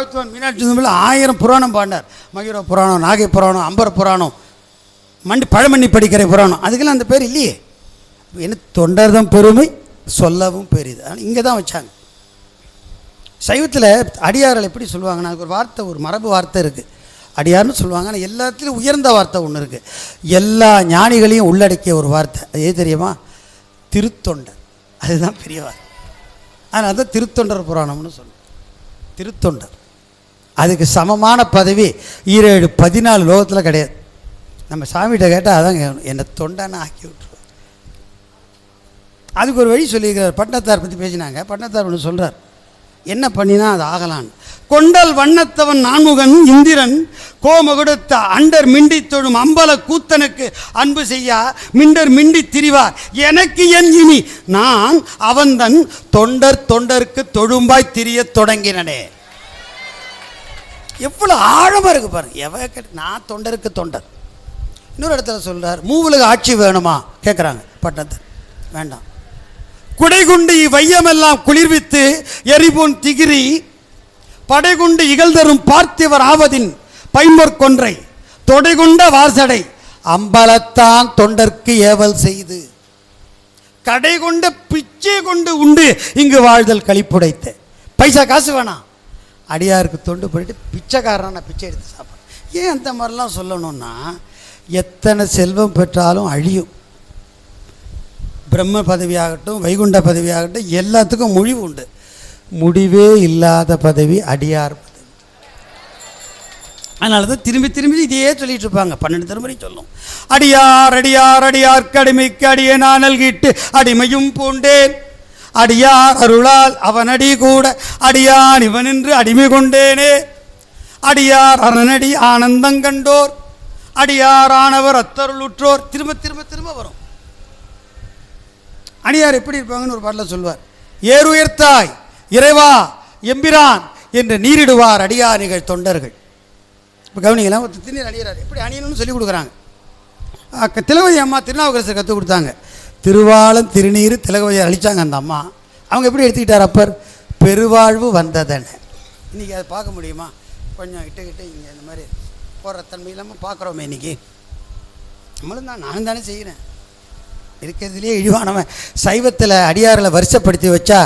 சாவித்வான் மீனாட்சி சுந்தரம்பிள்ளை ஆயிரம் புராணம் பாடினார். மயூர புராணம் நாகை புராணம் அம்பர புராணம் மண்டி பழமண்ணி படிக்கிற புராணம். அதுக்கெல்லாம் அந்த பேர் இல்லையே. என்ன தொண்டர் தான் பெருமை சொல்லவும் பெரியது ஆனால் இங்கே தான் வச்சாங்க. சைவத்தில் அடியார்கள் எப்படி சொல்லுவாங்கன்னா அதுக்கு ஒரு வார்த்தை ஒரு மரபு வார்த்தை இருக்குது அடியார்னு சொல்லுவாங்க. ஆனால் எல்லாத்துலேயும் உயர்ந்த வார்த்தை ஒன்று இருக்குது எல்லா ஞானிகளையும் உள்ளடக்கிய ஒரு வார்த்தை. அது எது தெரியுமா? திருத்தொண்டர். அதுதான் பெரிய வார்த்தை. அதனால தான் திருத்தொண்டர் புராணம்னு சொல்லுவோம் திருத்தொண்டர். அதுக்கு சமமான பதவி ஈரேழு பதினாலு லோகத்தில் கிடையாது. நம்ம சாமிகிட்ட கேட்டால் அதான் என்னை தொண்டான ஆக்கி விட்டுருவார் அதுக்கு ஒரு வழி சொல்லியிருக்கிறார். பட்டத்தார் பற்றி பேசினாங்க. பட்டத்தார் ஒன்று சொல்கிறார் என்ன பண்ணினா அது ஆகலான்னு கொண்டல் வண்ணத்தவன் நான்முகன் இந்திரன் கோமகுடத்த அண்டர் மிண்டி தொழும் அம்பல கூத்தனுக்கு அன்பு செய்யா மிண்டர் மிண்டி திரிவார். எனக்கு என் இனி நான் அவன்தன் தொண்டர் தொண்டருக்கு தொழும்பாய் திரியத் தொடங்கினனே. எவ்வளோ ஆழமாக இருக்கு பாருங்க. எவ கேட்டு நான் தொண்டருக்கு தொண்டர் இன்னொரு இடத்துல சொல்கிறார் மூவுலக ஆட்சி வேணுமா? கேட்குறாங்க பட்டத்தை வேண்டாம். குடைகுண்டு வையமெல்லாம் குளிர்வித்து எரிபோன் திகிரி படைகுண்டு இகழ்தரும் பார்த்திவர் ஆவதின் பைம்பொற் கொன்றை தொடைகுண்ட வாசடை அம்பலத்தான் தொண்டர்க்கு ஏவல் செய்து. கடை கொண்ட பிச்சை கொண்டு உண்டு இங்கு வாழ்தல் கழிப்புடைத்த பைசா காசு வேணாம். அடியாருக்கு தொண்டு பண்ணிட்டு பிச்சைக்காரனா நான் பிச்சை எடுத்து சாப்பிட்றேன் ஏன் அந்த மாதிரிலாம் சொல்லணும்னா எத்தனை செல்வம் பெற்றாலும் அழியும். பிரம்ம பதவியாகட்டும் வைகுண்ட பதவியாகட்டும் எல்லாத்துக்கும் முடிவு உண்டு. முடிவே இல்லாத பதவி அடியார் பதவி. அதனால தான் திரும்பி திரும்பி இதையே சொல்லிட்டு இருப்பாங்க. பன்னெண்டு திருமுறை சொல்லும். அடியார் அடியார் அடியார் அடிமைக்கு அடியே நான் நல்கிட்டு அடிமையும் பூண்டேன். அடியார் அருளால் அவனடி கூட அடியான் இவனின்று அடிமை கொண்டேனே. அடியார் அரணடி ஆனந்தம் கண்டோர் அடியாரானவர் அத்தருளுற்றோர். திரும்ப திரும்ப திரும்ப வரும். அடியார் எப்படி இருப்பாங்கன்னு ஒரு பாட்டில் சொல்வார். ஏறுயர்த்தாய் இறைவா எம்பிரான் என்று நீரிடுவார் அடியாரிகள் தொண்டர்கள். இப்போ கவனிக்கலாம் ஒரு திருநீர் அணியிறார் எப்படி அணியணும்னு சொல்லி கொடுக்குறாங்க. அக்க- அம்மா திருநாவுக்கரசர் கற்றுக் கொடுத்தாங்க. திருவாளம் திருநீர் திலகவதியை அழிச்சாங்க அந்த அம்மா. அவங்க எப்படி எடுத்துக்கிட்டார் அப்பர்? பெருவாழ்வு வந்ததன. இன்றைக்கி அதை பார்க்க முடியுமா? கொஞ்சம் இட்டு கிட்ட இங்கே இந்த மாதிரி போடுற தன்மை இல்லாமல் பார்க்குறோமே இன்றைக்கி நம்மளும் தான் நானும் தானே செய்கிறேன். இருக்கிறதுலே இழிவானவன் சைவத்தில் அடியாரில் வருஷப்படுத்தி வச்சா